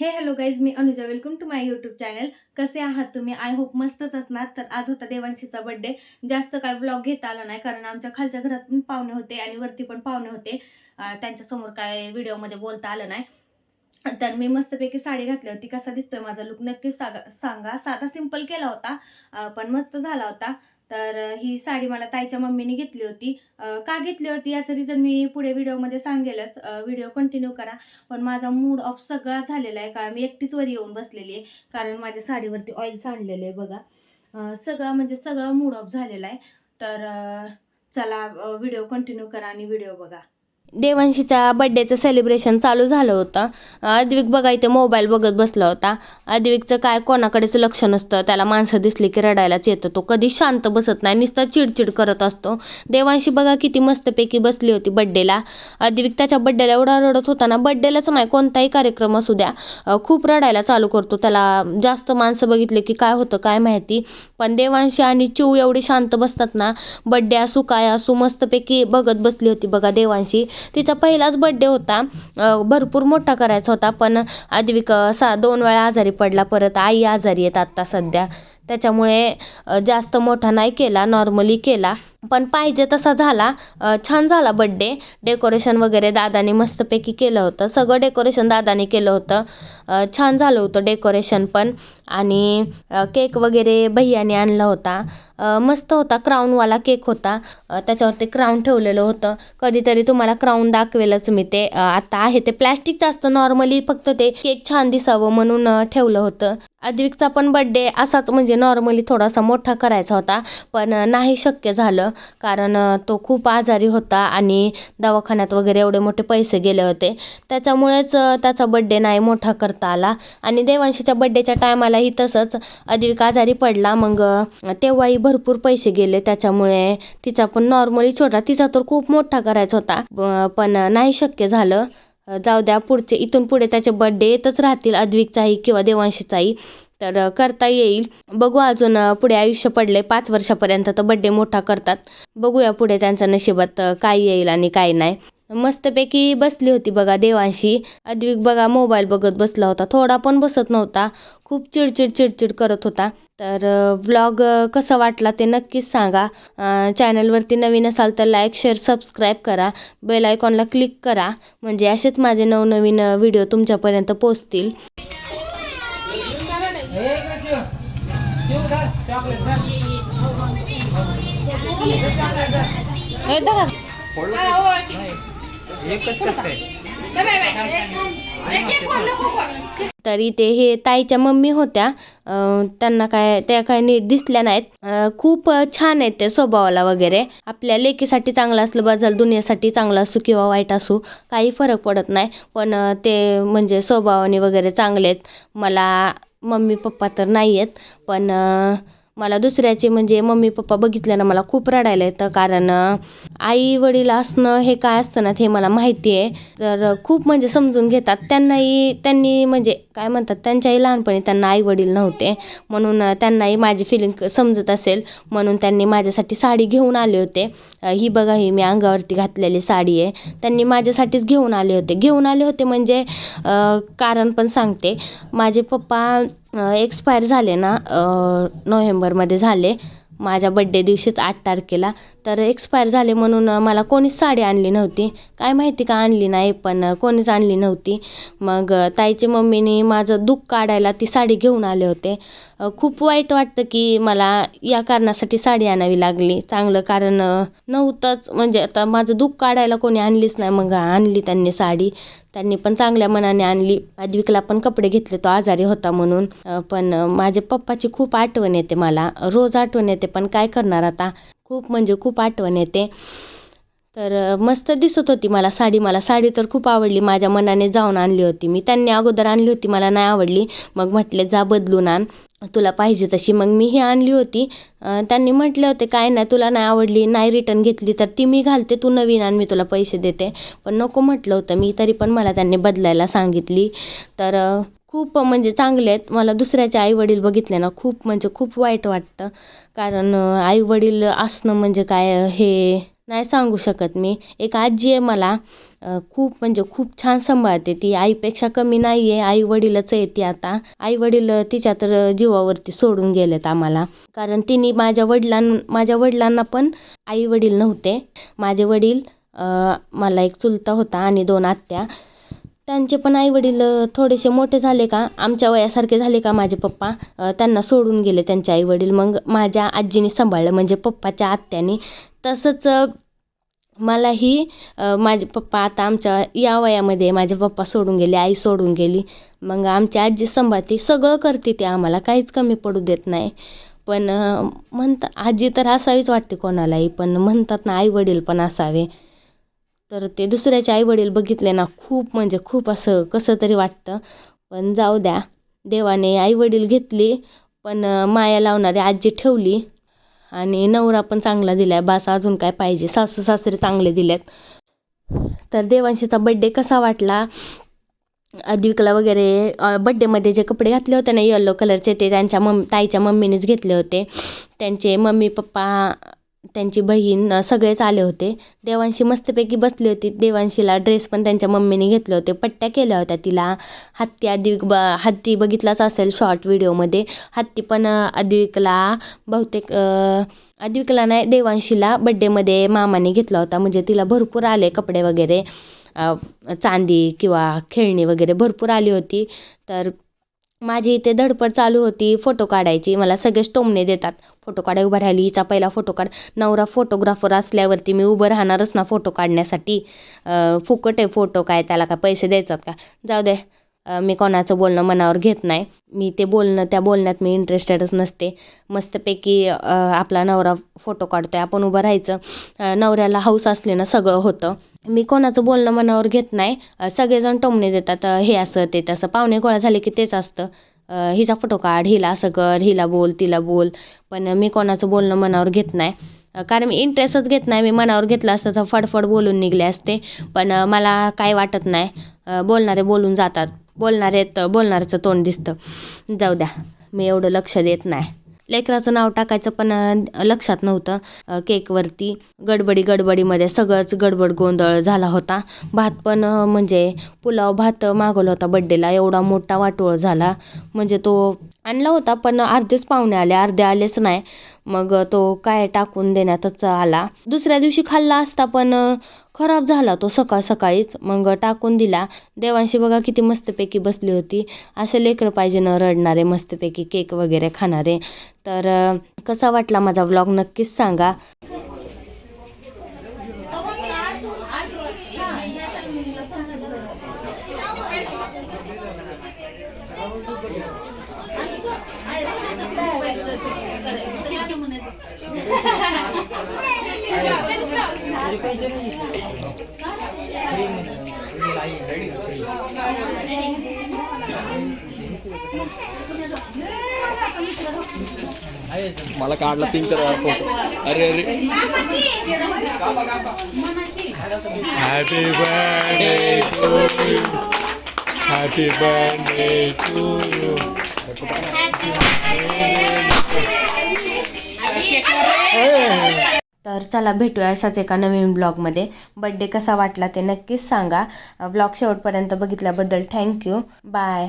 हे hello guys me Anuja. Welcome to my YouTube channel कसे आहात तुम्ही? आय होप मस्तच असणार. तर आज होता देवांशीचा बड्डे जास्त काय ब्लॉग घेता आला नाही कारण आमच्या खालच्या घरात पण पाहुणे होते आणि वरती पण पाहुणे होते. त्यांच्यासमोर काय व्हिडिओमध्ये बोलता आलं नाही. तर मी मस्तपैकी साडी घातली होती. कसा दिसतोय माझा लुक नक्कीच सांगा सांगा. साधा सिंपल केला होता पण मस्त झाला होता. तर ही साडी मला ताईच्या मम्मीने घेतली होती. का घेतली होती याचं रिझन मी पुढे व्हिडिओमध्ये सांगेलच. व्हिडिओ कंटिन्यू करा. पण माझा मूड ऑफ सगळा झालेला आहे. कारण मी एकटीच वर येऊन बसलेली आहे. कारण माझ्या साडीवरती ऑइल सांडलेलं आहे बघा. सगळा म्हणजे सगळा मूड ऑफ झालेला आहे. तर चला व्हिडिओ कंटिन्यू करा आणि व्हिडिओ बघा. देवांशीच्या बड्डेचं सेलिब्रेशन चालू झालं होतं. अद्विक बघा इथे मोबाईल बघत बसला होता. अद्विकचं काय कोणाकडेच लक्ष नसतं. त्याला माणसं दिसली की रडायलाच येतं. तो कधी शांत बसत नाही नुसतं चिडचिड करत असतो. देवांशी बघा किती मस्तपैकी बसली होती बड्डेला अद्विक त्याच्या बड्डेला एवढा रडत होता ना बड्डेलाच नाही कोणताही कार्यक्रम असू द्या. खूप रडायला चालू करतो. त्याला जास्त माणसं बघितले की काय होतं काय माहिती. पण देवांशी आणि चिव एवढी शांत बसतात ना बड्डे असू काय असू मस्तपैकी बघत बसली होती बघा देवांशी. तिचा पहिलाच बड्डे होता. भरपूर मोठा करायचा होता पण आदविक सा दोन वेळा आजारी पडला परत. आई आजारी आहेत आत्ता सध्या. त्याच्यामुळे जास्त मोठा नाही केला नॉर्मली केला. पण पाहिजे तसा झाला. छान झाला बड्डे डेकोरेशन वगैरे दादाने मस्तपैकी केलं होतं. सगळं डेकोरेशन दादाने केलं होतं. छान झालं होतं डेकोरेशन पण. आणि केक वगैरे भैयाने आणला होता. मस्त होता. क्राऊनवाला केक होता. त्याच्यावरती क्राऊन ठेवलेलं होतं. कधीतरी तुम्हाला क्राऊन दाखवेलच मी ते. आता आहे ते प्लॅस्टिकचं असतं. नॉर्मली फक्त ते केक छान दिसावं म्हणून ठेवलं होतं. अद्विकचा पण बड्डे असाच म्हणजे नॉर्मली थोडासा मोठा करायचा होता. पण नाही शक्य झालं. कारण तो खूप आजारी होता आणि दवाखान्यात वगैरे एवढे मोठे पैसे गेले होते. त्याच्यामुळेच त्याचा बड्डे नाही मोठा करता आला. आणि देवांशीच्या बड्डेच्या टायमालाही तसंच अद्विक आजारी पडला. मग तेव्हाही भरपूर पैसे गेले. त्याच्यामुळे तिचा पण नॉर्मली छोटा तिचा तर खूप मोठा करायचा होता. पण नाही शक्य झालं. जाऊ द्या पुढचे इथून पुढे त्याचे बड्डे येतच राहतील अद्विकचाही किंवा देवांशीचाही. तर करता येईल. बघू अजून पुढे आयुष्य पडले पाच वर्षापर्यंत तर बड्डे मोठा करतात. बघूया पुढे त्यांच्या नशिबात काय येईल आणि काय नाही. मस्तपैकी बसली होती बघा देवांशी. अद्विक बघा मोबाईल बघत बसला होता. थोडा पण बसत नव्हता. खूप चिडचिड चिडचिड करत होता. तर व्लॉग कसा वाटला ते नक्कीच सांगा. चॅनलवरती नवीन असाल तर लाईक शेअर सबस्क्राईब करा. बेल आयकॉनला क्लिक करा. म्हणजे असेच माझे नवनवीन व्हिडिओ तुमच्यापर्यंत पोचतील तरी ते हे ताईच्या मम्मी होत्या. त्यांना काय त्या काय नीट दिसल्या नाहीत. खूप छान आहेत ते स्वभावाला वगैरे. आपल्या लेकीसाठी चांगलं असलं बा दुनियासाठी चांगलं असू किंवा वाईट असू काही फरक पडत नाही. पण ते म्हणजे स्वभावाने वगैरे चांगले आहेत. मला मम्मी पप्पा तर नाही आहेत पण अं, मला दुसऱ्याचे म्हणजे मम्मी पप्पा बघितल्यानं मला खूप रडायला येतं. कारण आई वडील असणं हे काय असतं ना हे मला माहिती आहे. तर खूप म्हणजे समजून घेतात. त्यांनाही त्यांनी म्हणजे काय म्हणतात त्यांच्याही लहानपणी त्यांना आई वडील नव्हते. म्हणून त्यांनाही माझी फिलिंग समजत असेल. म्हणून त्यांनी माझ्यासाठी साडी घेऊन आले होते. ही बघा ही मी अंगावरती घातलेली साडी आहे. त्यांनी माझ्यासाठीच घेऊन आले होते. घेऊन आले होते म्हणजे कारण पण सांगते. माझे पप्पा एक्सपायर झाले ना नोव्हेंबरमध्ये झाले. माझ्या बड्डे दिवशीच आठ तारखेला. तर एक्सपायर झाले म्हणून मला कोणीच साडी आणली नव्हती. काय माहिती का आणली नाही पण कोणीच आणली नव्हती. मग ताईची मम्मीने माझं दुःख काढायला ती साडी घेऊन आले होते. खूप वाईट वाटतं की मला या कारणासाठी साडी आणावी लागली. चांगलं कारण नव्हतंच. म्हणजे आता माझं दुःख काढायला कोणी आणलीच नाही. मग आणली त्यांनी साडी. त्यांनी पण चांगल्या मनाने आणली. अद्विकला पण कपडे घेतले तो आजारी होता म्हणून. पण माझे माझ्या पप्पाची खूप आठवण येते मला. रोज आठवण येते पण काय करणार आता? खूप म्हणजे खूप आठवण येते. तर मस्त दिसत होती मला साडी. मला साडी तर खूप आवडली. माझ्या मनाने जाऊन आणली होती मी. त्यांनी अगोदर आणली होती. मला नाही आवडली. मग म्हटले जा बदलून आण. तुला पाहिजे तशी. मग मी ही आणली होती. त्यांनी म्हटले होते काय नाही तुला नाही आवडली नाही रिटर्न घेतली तर ती मी घालते. तू नवीन आण मी तुला पैसे देते. पण नको म्हटलं होतं मी. तरी पण मला त्यांनी बदलायला सांगितली. तर खूप म्हणजे चांगले आहेत. मला दुसऱ्याचे आई वडील बघितले ना खूप म्हणजे खूप वाईट वाटतं. कारण आई वडील असणं म्हणजे काय हे नाही सांगू शकत मी. एक आजी आहे मला खूप म्हणजे खूप छान सांभाळते. ती आईपेक्षा कमी नाही आहे आई वडीलच आहे ती आता. आई वडील तिच्या तर जीवावरती सोडून गेलेत आम्हाला. कारण तिने माझ्या वडिलां माझ्या वडिलांना पण आई वडील नव्हते. माझे वडील मला एक चुलता होता आणि दोन आत्या. त्यांचे पण आई वडील थोडेसे मोठे झाले का आमच्या वयासारखे झाले का माझे पप्पा त्यांना सोडून गेले त्यांचे आई वडील. मग माझ्या आजीने सांभाळलं म्हणजे पप्पाच्या आत्याने. तसंच मलाही माझे पप्पा आता आमच्या या वयामध्ये माझे पप्पा सोडून गेले आई सोडून गेली. मग आमची आजी संभाळते सगळं करते ते आम्हाला काहीच कमी पडू देत नाही. पण म्हणता आजी तर असावीच वाटते कोणालाही पण म्हणतात ना आई वडील पण असावे. तर ते दुसऱ्याचे आई वडील बघितले ना खूप म्हणजे खूप असं कसं तरी वाटतं. पण जाऊ द्या देवाने आई वडील घेतली पण माया लावणारी आजी ठेवली. आणि नवरा पण चांगला दिला आहे बास अजून काय पाहिजे? सासू सासरे चांगले दिलेत. तर देवांशीचा बड्डे कसा वाटला? अद्विकला वगैरे बड्डेमध्ये जे कपडे घातले होते ना येल्लो कलरचे ते त्यांच्या मम ताईच्या मम्मीनेच घेतले होते. त्यांचे मम्मी पप्पा त्यांची बहीण सगळेच आले होते. देवांशी मस्तपैकी बसली होती. देवांशीला ड्रेस पण त्यांच्या मम्मीने घेतले होते. पट्ट्या केल्या होत्या तिला. हत्ती अधिक ब हत्ती बघितलाच असेल शॉर्ट व्हिडिओमध्ये हत्ती पण अद्विकला बहुतेक अद्विकला नाही देवांशीला बड्डेमध्ये मामाने घेतला होता. म्हणजे तिला भरपूर आले कपडे वगैरे. चांदी किंवा खेळणी वगैरे भरपूर आली होती. तर माझी इथे धडपड चालू होती फोटो काढायची. मला सगळेच टोमणे देतात. फोटो काढाय उभं राहिली हिचा पहिला फोटो काढ. नवरा फोटोग्राफर असल्यावरती मी उभं राहणारच ना फोटो काढण्यासाठी. फुकट आहे फोटो काय त्याला काय पैसे द्यायचात का? जाऊ दे. मी कोणाचं बोलणं मनावर घेत नाही. मी ते बोलणं त्या बोलण्यात मी इंटरेस्टेडच नसते. मस्तपैकी आपला नवरा फोटो काढतोय. आपण उभं राहायचं. नवऱ्याला हौस असले ना सगळं होतं. मी कोणाचं बोलणं मनावर घेत नाही. सगळेजण टोमणे देतात हे असं ते तसं. पाहुणे गोळा झाले की तेच असतं. हिचा फोटो काढ हिला असं कर हिला बोल तिला बोल. पण मी कोणाचं बोलणं मनावर घेत नाही. कारण मी इंटरेस्टच घेत नाही. मी मनावर घेतलं असतं तर फडफड बोलून निघले असते. पण मला काय वाटत नाही. बोलणारे बोलून जातात. बोलणारे तर बोलणाऱ्याचं तोंड दिसतं. जाऊ द्या. मी एवढं लक्ष देत नाही. लेकराचं नाव टाकायचं पण लक्षात नव्हतं. केकवरती गडबडी गडबडीमध्ये सगळंच गडबड गोंधळ झाला होता. भात पण म्हणजे पुलाव भात मागवला होता बड्डेला एवढा मोठा वाटोळ झाला. म्हणजे तो आणला होता पण अर्धेच पाहुणे आले. अर्धे आलेच नाही. मग तो काय टाकून देण्यातच आला. दुसऱ्या दिवशी खाल्ला असता पण खराब झाला तो सकाळ सकाळीच. मग टाकून दिला. देवांशी बघा किती मस्तपैकी बसली होती. असे लेकरं पाहिजे न रडणारे मस्तपैकी केक वगैरे खाणारे. तर कसा वाटला माझा व्लॉग नक्कीच सांगा. मला काढला तीन चार वेळा फोटो अरे अरे happy birthday to you happy birthday to you तर चला भेटूया अशाच एका नवीन ब्लॉगमध्ये. बड्डे कसा वाटला ते नक्कीच सांगा. ब्लॉग शेवटपर्यंत बघितल्याबद्दल थँक्यू बाय